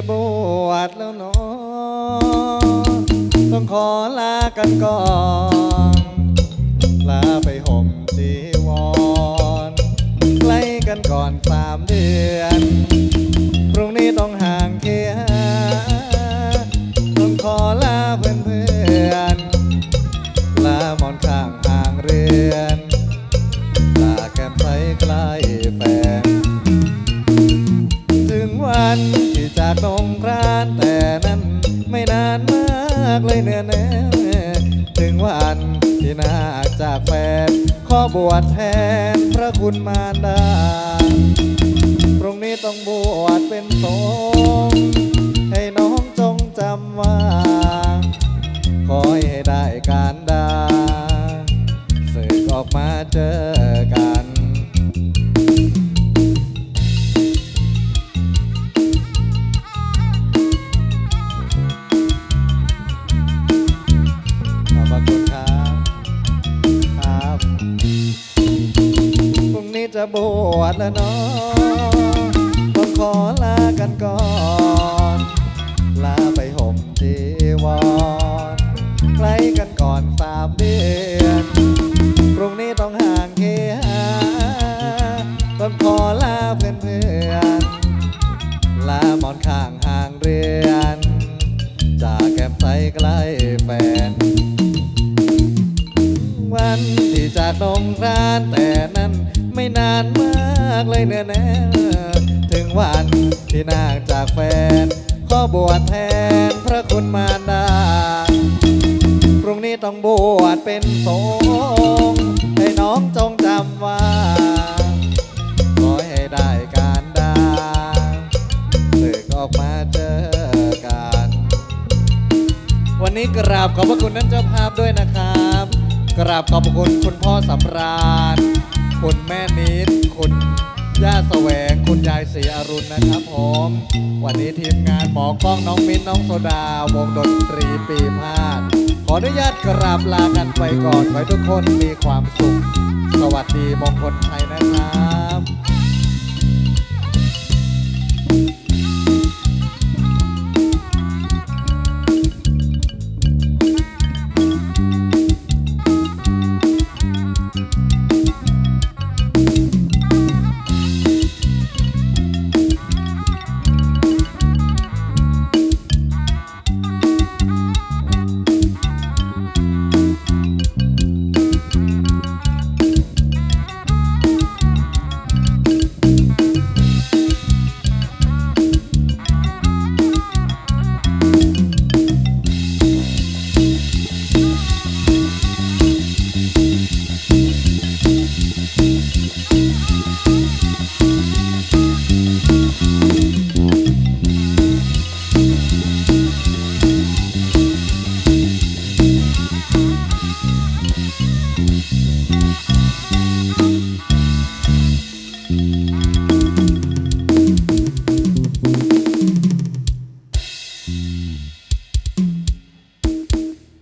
ะบวชแล้วเนอะต้องขอลากันก่อน ลาไปห่มากเลยเนื้อแน่ถึงวันที่นาจากแฟน ขอบวชแทนพระคุณมารดา พรุ่งนี้ต้องบวชเป็นสงฆ์ให้น้องจงจำว่า ขอให้ได้การดาสึกออกมาเจอ จะบวชแล้วเนาะต้องขอลากันก่อนานมากเลยเนื้อแน่ถึงวันที่นางจากแฟน ขอบวชแทนพระคุณมารดา พรุ่งนี้ต้องบวชเป็นสงฆ์ให้น้องจงจำว่าขอให้ได้การดาสึกออกมาเจอกัน วันนี้กราบขอบพระคุณท่านเจ้าภาพด้วยนะครับ กราบขอบพระคุณคุณพ่อสำราญ คุณแม่นิดคุณย่าแสวงคุณยายศรีอรุณนะครับผม วันนี้ทีมงานหมอกล้องน้องมิ้นน้องโซดา วงดนตรีปีพาดขออนุญาตกราบลากันไปก่อน ขอให้ทุกคนมีความสุข สวัสดีมงคลไทยนะครับ